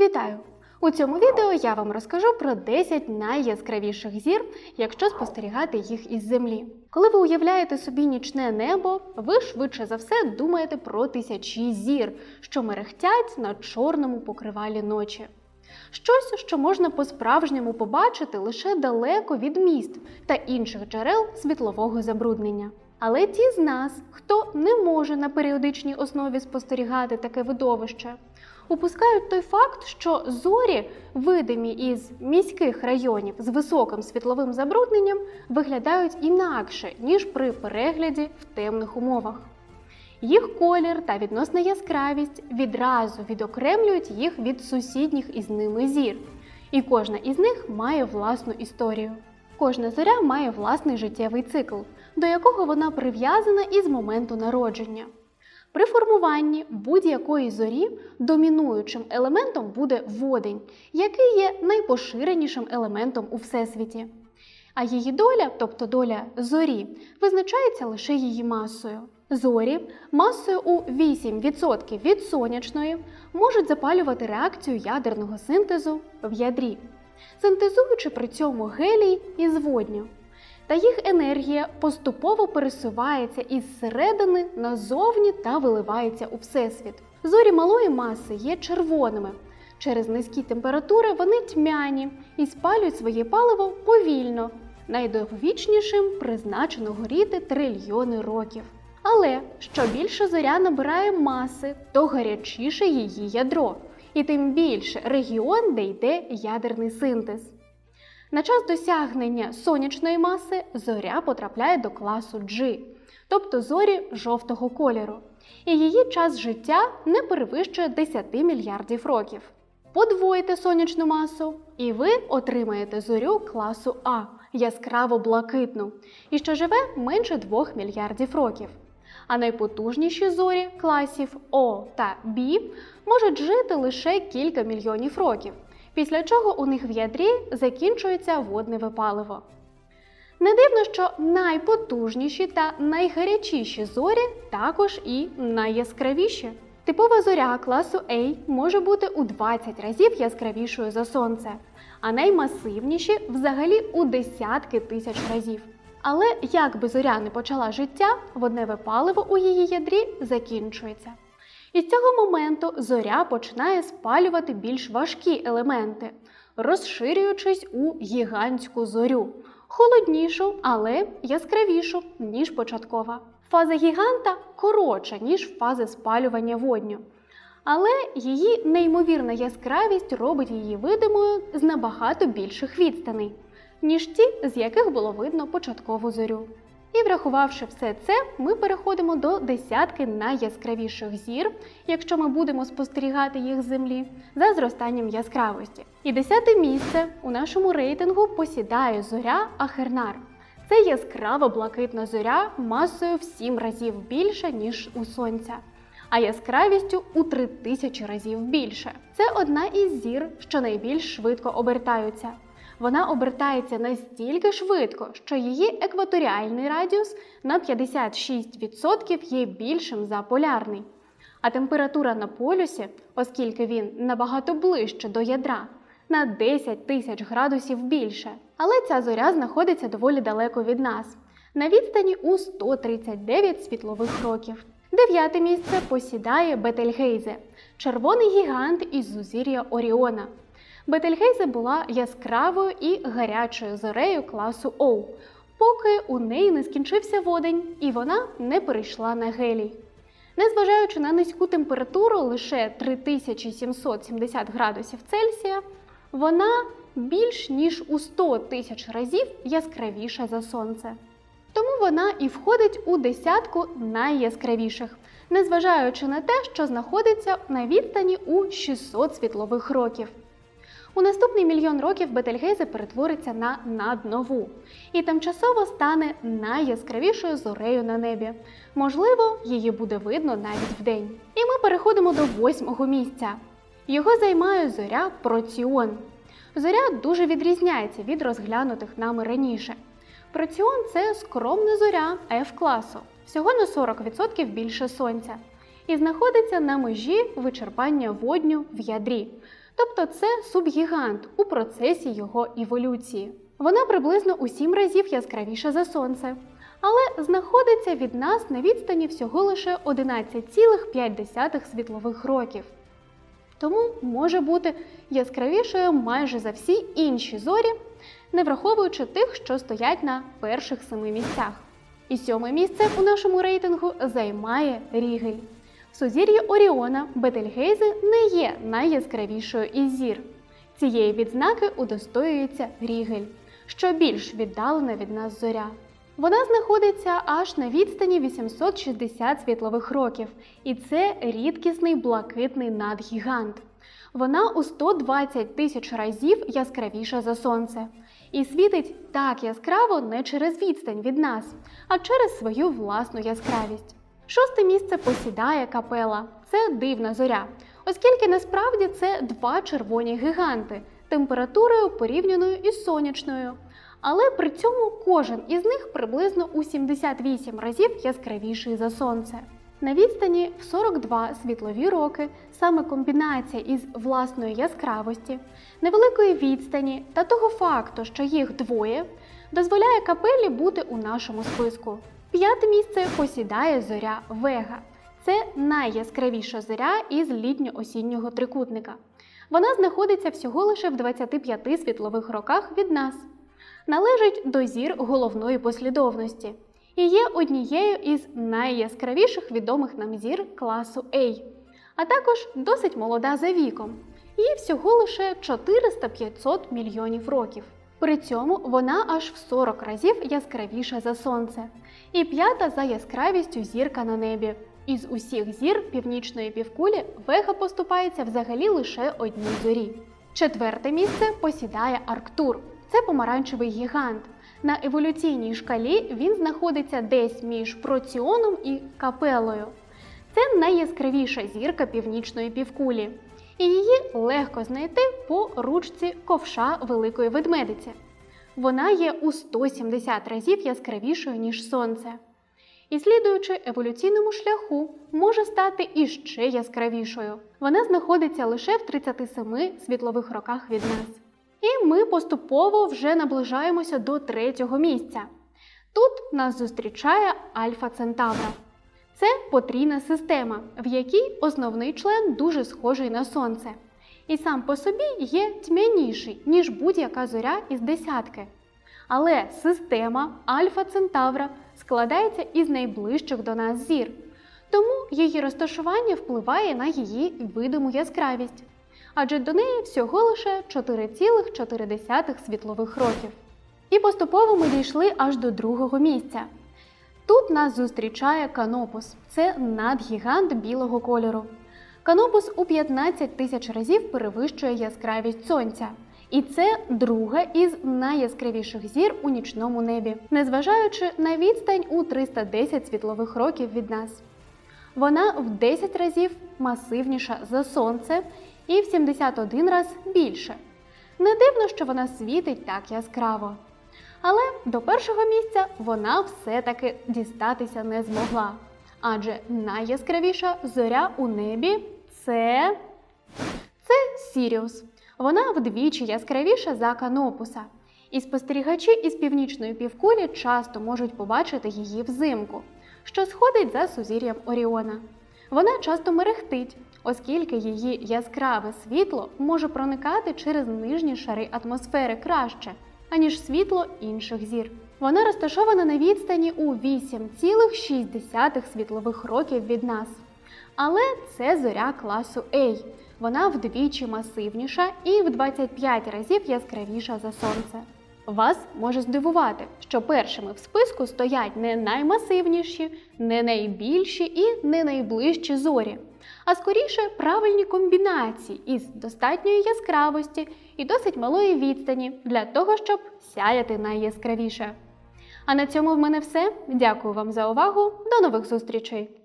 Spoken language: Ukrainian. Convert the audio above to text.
Вітаю! У цьому відео я вам розкажу про 10 найяскравіших зір, якщо спостерігати їх із землі. Коли ви уявляєте собі нічне небо, ви швидше за все думаєте про тисячі зір, що мерехтять на чорному покривалі ночі. Щось, що можна по-справжньому побачити лише далеко від міст та інших джерел світлового забруднення. Але ті з нас, хто не може на періодичній основі спостерігати таке видовище, упускають той факт, що зорі, видимі із міських районів з високим світловим забрудненням, виглядають інакше, ніж при перегляді в темних умовах. Їх колір та відносна яскравість відразу відокремлюють їх від сусідніх із ними зір, і кожна із них має власну історію. Кожна зоря має власний життєвий цикл, до якого вона прив'язана із моменту народження. При формуванні будь-якої зорі домінуючим елементом буде водень, який є найпоширенішим елементом у всесвіті. А її доля, тобто доля зорі, визначається лише її масою. Зорі масою у 8% від сонячної можуть запалювати реакцію ядерного синтезу в ядрі, синтезуючи при цьому гелій із водню. Та їх енергія поступово пересувається із середини назовні та виливається у всесвіт. Зорі малої маси є червоними. Через низькі температури вони тьмяні і спалюють своє паливо повільно. Найдовговічнішим призначено горіти трильйони років. Але що більше зоря набирає маси, то гарячіше її ядро, і тим більше регіон, де йде ядерний синтез. На час досягнення сонячної маси зоря потрапляє до класу G, тобто зорі жовтого кольору, і її час життя не перевищує 10 мільярдів років. Подвоїте сонячну масу, і ви отримаєте зорю класу А яскраво блакитну, і що живе менше 2 мільярдів років. А найпотужніші зорі класів О та Б можуть жити лише кілька мільйонів років після чого у них в ядрі закінчується водне випаливо. Не дивно, що найпотужніші та найгарячіші зорі також і найяскравіші. Типова зоря класу A може бути у 20 разів яскравішою за сонце, а наймасивніші взагалі у десятки тисяч разів. Але як би зоря не почала життя, водне випаливо у її ядрі закінчується. І з цього моменту зоря починає спалювати більш важкі елементи, розширюючись у гігантську зорю, холоднішу, але яскравішу, ніж початкова. Фаза гіганта коротша, ніж фаза спалювання водню. Але її неймовірна яскравість робить її видимою з набагато більших відстаней, ніж ті, з яких було видно початкову зорю. І врахувавши все це, ми переходимо до десятки найяскравіших зір, якщо ми будемо спостерігати їх з землі, за зростанням яскравості. І десяте місце у нашому рейтингу посідає зоря Ахернар. Це яскрава блакитна зоря масою в 7 разів більше, ніж у сонця, а яскравістю у 3000 разів більше. Це одна із зір, що найбільш швидко обертаються. Вона обертається настільки швидко, що її екваторіальний радіус на 56% є більшим за полярний. А температура на полюсі, оскільки він набагато ближче до ядра, на 10 тисяч градусів більше. Але ця зоря знаходиться доволі далеко від нас, на відстані у 139 світлових років. Дев'яте місце посідає Бетельгейзе, червоний гігант із зузір'я Оріона. Бетельгейзе була яскравою і гарячою зорею класу Оу, поки у неї не скінчився водень і вона не перейшла на гелій. Незважаючи на низьку температуру лише 3770 градусів Цельсія, вона більш ніж у 100 тисяч разів яскравіша за сонце. Тому вона і входить у десятку найяскравіших, незважаючи на те, що знаходиться на відстані у 600 світлових років. У наступний мільйон років Бетельгейзе перетвориться на наднову і тимчасово стане найяскравішою зорею на небі. Можливо, її буде видно навіть вдень. І ми переходимо до восьмого місця. Його займає зоря Проціон. Зоря дуже відрізняється від розглянутих нами раніше. Проціон це скромна зоря F класу, всього на 40% більше сонця, і знаходиться на межі вичерпання водню в ядрі Тобто це субгігант у процесі його еволюції. Вона приблизно у 7 разів яскравіша за сонце, але знаходиться від нас на відстані всього лише 11,5 світлових років. Тому може бути яскравішою майже за всі інші зорі, не враховуючи тих, що стоять на перших семи місцях. І сьоме місце у нашому рейтингу займає Рігель. В сузір'ї Оріона Бетельгейзе не є найяскравішою із зір. Цієї відзнаки удостоюється Рігель, що більш віддалена від нас зоря. Вона знаходиться аж на відстані 860 світлових років, і це рідкісний блакитний надгігант. Вона у 120 тисяч разів яскравіша за сонце і світить так яскраво не через відстань від нас, а через свою власну яскравість. Шосте місце посідає капела. Це дивна зоря, оскільки насправді це два червоні гіганти температурою порівняною із сонячною. Але при цьому кожен із них приблизно у 78 разів яскравіший за сонце. На відстані в 42 світлові роки саме комбінація із власної яскравості, невеликої відстані та того факту, що їх двоє, дозволяє капелі бути у нашому списку. П'яте місце посідає зоря Вега. Це найяскравіша зоря із літньо-осіннього трикутника. Вона знаходиться всього лише в 25 світлових роках від нас. Належить до зір головної послідовності і є однією із найяскравіших відомих нам зір класу A, а також досить молода за віком. Їй всього лише 400-500 мільйонів років. При цьому вона аж в 40 разів яскравіша за сонце, і п'ята за яскравістю зірка на небі. Із усіх зір північної півкулі Вега поступається взагалі лише одній зорі. Четверте місце посідає Арктур. Це помаранчевий гігант. На еволюційній шкалі він знаходиться десь між проціоном і капелою. Це найяскравіша зірка північної півкулі, і її легко знайти по ручці ковша великої ведмедиці. Вона є у 170 разів яскравішою, ніж сонце. І слідуючи еволюційному шляху, може стати іще яскравішою. Вона знаходиться лише в 37 світлових роках від нас. І ми поступово вже наближаємося до третього місця. Тут нас зустрічає Альфа Центавра. Це потрійна система, в якій основний член дуже схожий на сонце. І сам по собі є тьмяніший, ніж будь-яка зоря із десятки. Але система Альфа Центавра складається із найближчих до нас зір, тому її розташування впливає на її видиму яскравість адже до неї всього лише 4,4 світлових років. І поступово ми дійшли аж до другого місця. Тут нас зустрічає канопус це надгігант білого кольору. Канопус у 15 тисяч разів перевищує яскравість сонця. І це друга із найяскравіших зір у нічному небі, незважаючи на відстань у 310 світлових років від нас. Вона в 10 разів масивніша за сонце і в 71 раз більше. Не дивно, що вона світить так яскраво. Але до першого місця вона все-таки дістатися не змогла. Адже найяскравіша зоря у небі це це Сіріус. Вона вдвічі яскравіша за канопуса. І спостерігачі із північної півкулі часто можуть побачити її взимку, що сходить за сузір'ям Оріона. Вона часто мерехтить, оскільки її яскраве світло може проникати через нижні шари атмосфери краще, аніж світло інших зір. Вона розташована на відстані у 8,6 світлових років від нас. Але це зоря класу A. Вона вдвічі масивніша і в 25 разів яскравіша за сонце. Вас може здивувати, що першими в списку стоять не наймасивніші, не найбільші і не найближчі зорі, а скоріше правильні комбінації із достатньої яскравості і досить малої відстані для того, щоб сяяти найяскравіше. А на цьому в мене все. Дякую вам за увагу. До нових зустрічей!